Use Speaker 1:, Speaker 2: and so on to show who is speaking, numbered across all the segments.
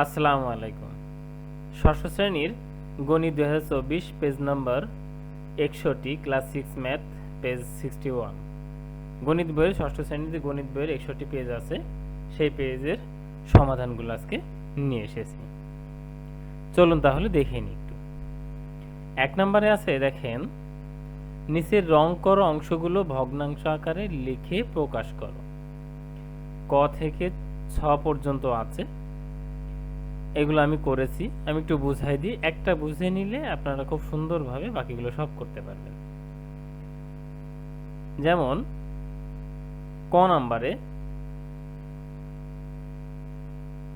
Speaker 1: আসসালামু আলাইকুম। ষষ্ঠ শ্রেণির গণিত দুই হাজার চব্বিশ পেজ নম্বর একষট্টি, class six, math, page sixty one. গণিত বইয়ের ষষ্ঠ শ্রেণীতে গণিত বইয়ের একষট্টি পেজ আছে। সেই পেজের সমাধানগুলো আজকে নিয়ে এসেছি। চলুন তাহলে দেখে নিই একটু। এক নম্বরে আছে, দেখেন, নিচের রং করো অংশগুলো ভগ্নাংশ আকারে লিখে প্রকাশ করো। ক থেকে ছ পর্যন্ত আছে। এগুলো আমি করেছি। আমি একটু বুঝাই দিই। একটা বুঝে নিলে আপনারা খুব সুন্দরভাবে বাকিগুলো সব করতে পারবেন। যেমন, ক নাম্বারে,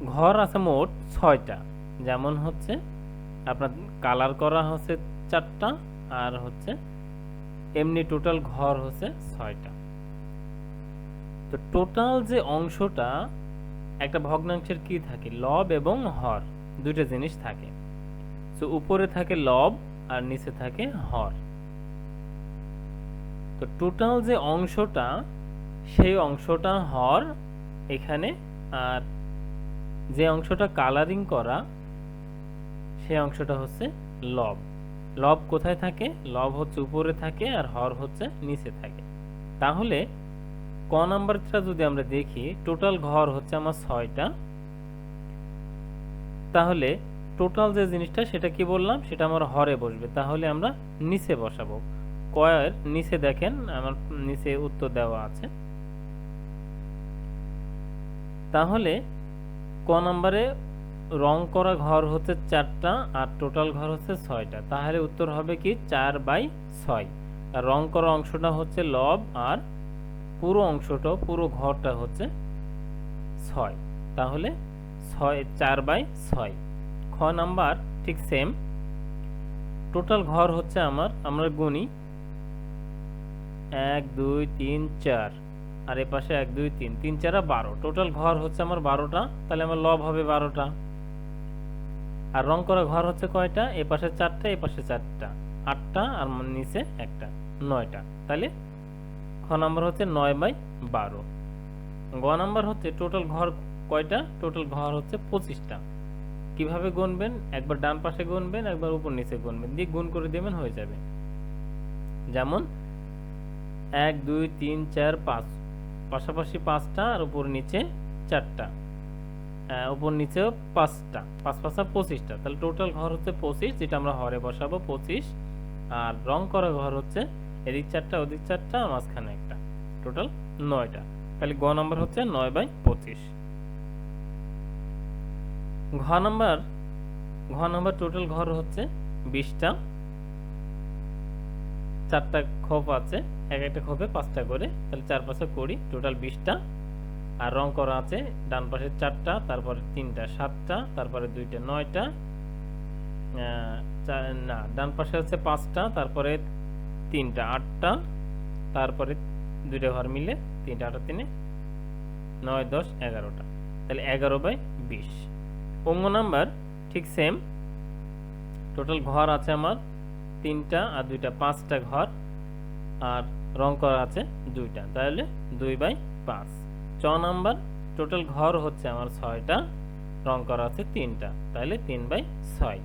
Speaker 1: ঘর আছে মোট ছয়টা। যেমন হচ্ছে, আপনার কালার করা হচ্ছে চারটা আর হচ্ছে এমনি টোটাল ঘর হচ্ছে ছয়টা। তো টোটাল যে অংশটা একটা ভগ্নাংশের কি থাকে? লব এবং হর। দুইটা জিনিস থাকে। তো উপরে থাকে লব আর নিচে থাকে হর। তো টোটাল যে অংশটা, সেই অংশটা হর এখানে আর যে অংশটা কালারিং করা, সেই অংশটা হচ্ছে লব। লব কোথায় থাকে? লব হচ্ছে উপরে থাকে আর হর হচ্ছে নিচে থাকে। তাহলে ক নাম্বারটা যদি আমরা দেখি টোটাল ঘর হচ্ছে আমার ছয়টা। তাহলে টোটাল যে জিনিসটা, সেটা কি বললাম? সেটা আমার হরে বসবে। তাহলে আমরা নিচে বসাবো। কয়ের নিচে দেখেন, আমার নিচে উত্তর দেওয়া আছে। তাহলে ক নাম্বারে রং করা ঘর হচ্ছে চারটা আর টোটাল ঘর হচ্ছে ছয়টা। তাহলে উত্তর হবে কি? চার বাই ছয়। আর রং করা অংশটা হচ্ছে লব আর পুরো অংশটা, পুরো ঘরটা হচ্ছে ছয়। তাহলে ছয়, চার বাই ছয়। খ নাম্বার ঠিক সেম টোটাল ঘর হচ্ছে আমার, আমরা গুনি এক, দুই, তিন, চার। আর এ পাশে এক, দুই, তিন। তিন, চারা বারো। টোটাল ঘর হচ্ছে আমার বারোটা, তাহলে আমার লব হবে বারোটা। আর রং করা ঘর হচ্ছে কয়টা? এ পাশে চারটা এ পাশে চারটা। আটটা আর নিচে একটা, নয়টা। তাহলে খ নাম্বার হচ্ছে নয় বাই বারো। গ নাম্বার হচ্ছে টোটাল ঘর কয়টা? টোটাল ঘর হচ্ছে পঁচিশটা। কীভাবে গুনবেন? একবার ডান পাশে গুনবেন, একবার উপর নিচে গুনবেন। দিয়ে গুণ করে দেবেন, হয়ে যাবে। যেমন এক, দুই, তিন, চার, পাঁচ। পাশাপাশি পাঁচটা আর উপর নিচে চারটা। উপর নিচেও পাঁচটা। পাঁচ পাঁচটা পঁচিশটা। তাহলে টোটাল ঘর হচ্ছে পঁচিশ, যেটা আমরা হরে বসাবো, পঁচিশ। আর রং করা ঘর হচ্ছে এদিক চারটা, ওদিক চারটা, মাঝখানে টোটাল নয়টা। তাহলে গ নাম্বার হচ্ছে নয় বাই পঁচিশ। ঘ নাম্বার ঘ নাম্বার টোটাল ঘর হচ্ছে বিশটা। চারটা খোপ আছে, এক একটা খোপে পাঁচটা করে। তাহলে চার পাঁচটা কুড়ি, টোটাল বিশটা। আর রং করা আছে, ডান পাশে চারটা, তারপরে তিনটা সাতটা, তারপরে দুইটা নয়টা। না, ডান পাশে হচ্ছে পাঁচটা, তারপরে তিনটা আটটা, তারপরে দুইটা ঘর মিলে তিনটা আটটা, তিনে নয়, দশ, এগারোটা। তাহলে এগারো বাই বিশ। অঙ্গ নাম্বার ঠিক সেম টোটাল ঘর আছে আমার তিনটা আর দুইটা, পাঁচটা ঘর। আর রং করা আছে দুইটা। তাহলে দুই বাই পাঁচ। চ নাম্বার টোটাল ঘর হচ্ছে আমার ছয়টা, রং করা আছে তিনটা। তাহলে তিন বাই ছয়।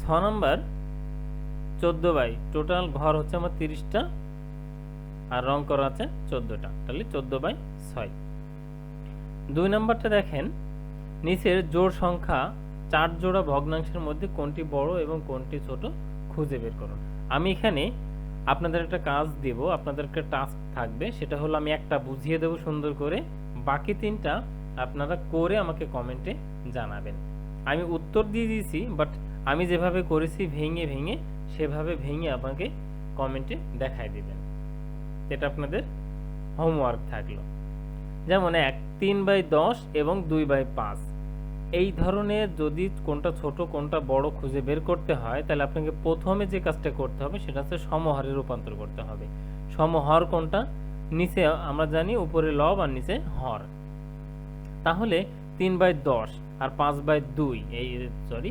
Speaker 1: ছ নাম্বার, চোদ্দ বাই টোটাল ঘর হচ্ছে আমার তিরিশটা আর রং করা আছে চোদ্দটা। তাহলে চোদ্দ বাই ছয়। দুই নম্বরটা দেখেন, নিচের জোড় সংখ্যা চার জোড়া ভগ্নাংশের মধ্যে কোনটি বড় এবং কোনটি ছোট খুঁজে বের করুন। আমি এখানে আপনাদের একটা কাজ দেব, আপনাদের একটা টাস্ক থাকবে, সেটা হলো আমি একটা বুঝিয়ে দেব সুন্দর করে। বাকি তিনটা আপনারা করে আমাকে কমেন্টে জানাবেন। আমি উত্তর দিয়ে দিয়েছি, বাট আমি যেভাবে করেছি ভেঙে ভেঙে, সেভাবে ভেঙে আমাকে কমেন্টে দেখায় দিবেন। এটা আপনাদের হোমওয়ার্ক থাকল। যেমন এক, তিন বাই দশ এবং দুই বাই পাঁচ। এই ধরনের যদি কোনটা ছোট, কোনটা বড় খুঁজে বের করতে হয়, তাহলে আপনাকে প্রথমে যে কাজটা করতে হবে সেটা হচ্ছে সমহারে রূপান্তর করতে হবে। সমহর কোনটা? নিচে আমরা জানি উপরে লব আর নিচে হর। তাহলে তিন বাই দশ আর পাঁচ বাই দুই, এই সরি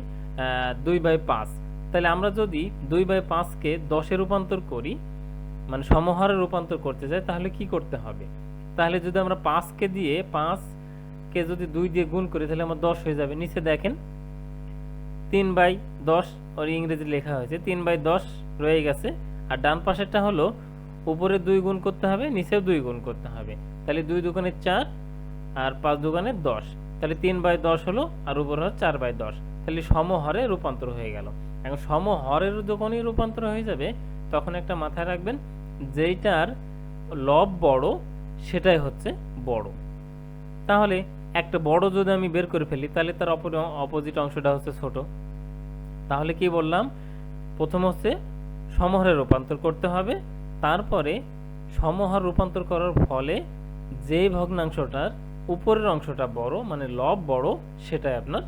Speaker 1: দুই বাই পাঁচ। তাহলে আমরা যদি দুই বাই পাঁচকে দশে রূপান্তর করি মানে সমহারে রূপান্তর করতে চাই তাহলে কি করতে হবে? তাহলে যদি আমরা পাঁচকে দিয়ে পাঁচ কে যদি দুই দিয়ে গুণ করি, তাহলে আমার দশ হয়ে যাবে। নিচে দেখেন, তিন বাই দশ, ওর ইংরেজি লেখা হয়েছে, তিন বাই দশ রয়ে গেছে। আর ডান পাশেরটা হলো, উপরে দুই গুণ করতে হবে, নিচেও দুই গুণ করতে হবে। তাহলে দুই দোকানে চার আর পাঁচ দোকানে দশ। তাহলে তিন বাই দশ হলো, আর উপরে হলো চার বাই দশ। তাহলে সমহরে রূপান্তর হয়ে গেল। এখন সমহরের যখনই রূপান্তর হয়ে যাবে, তখন একটা মাথায় রাখবেন যেইটার লব বড়, সেটাই হচ্ছে বড়। তাহলে একটা বড় যদি আমি বের করে ফেলি, তাহলে তার অপর অপোজিট অংশটা হচ্ছে ছোট। তাহলে কি বললাম? প্রথম হচ্ছে সমহারে রূপান্তর করতে হবে। তারপরে সমহার রূপান্তর করার ফলে যে ভগ্নাংশটার উপরের অংশটা বড় মানে লব বড়, সেটাই আপনার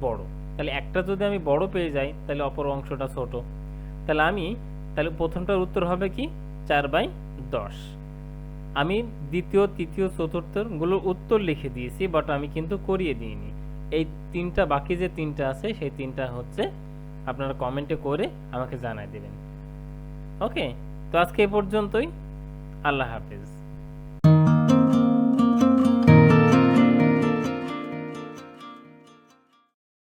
Speaker 1: বড়। তাহলে একটা যদি আমি বড় পেয়ে যাই, তাহলে অপর অংশটা ছোট। তাহলে আমি, তাহলে প্রথমটার উত্তর হবে কি? চার বাই দশ। আমি দ্বিতীয়, তৃতীয় চতুর্থগুলোর উত্তর লিখে দিয়েছি বাট আমি কিন্তু করিয়ে দিইনি। এই তিনটা, বাকি যে তিনটা আছে, সেই তিনটা হচ্ছে আপনারা কমেন্টে করে আমাকে জানাই দেবেন। ওকে তো আজকে এ পর্যন্তই। আল্লাহ হাফেজ।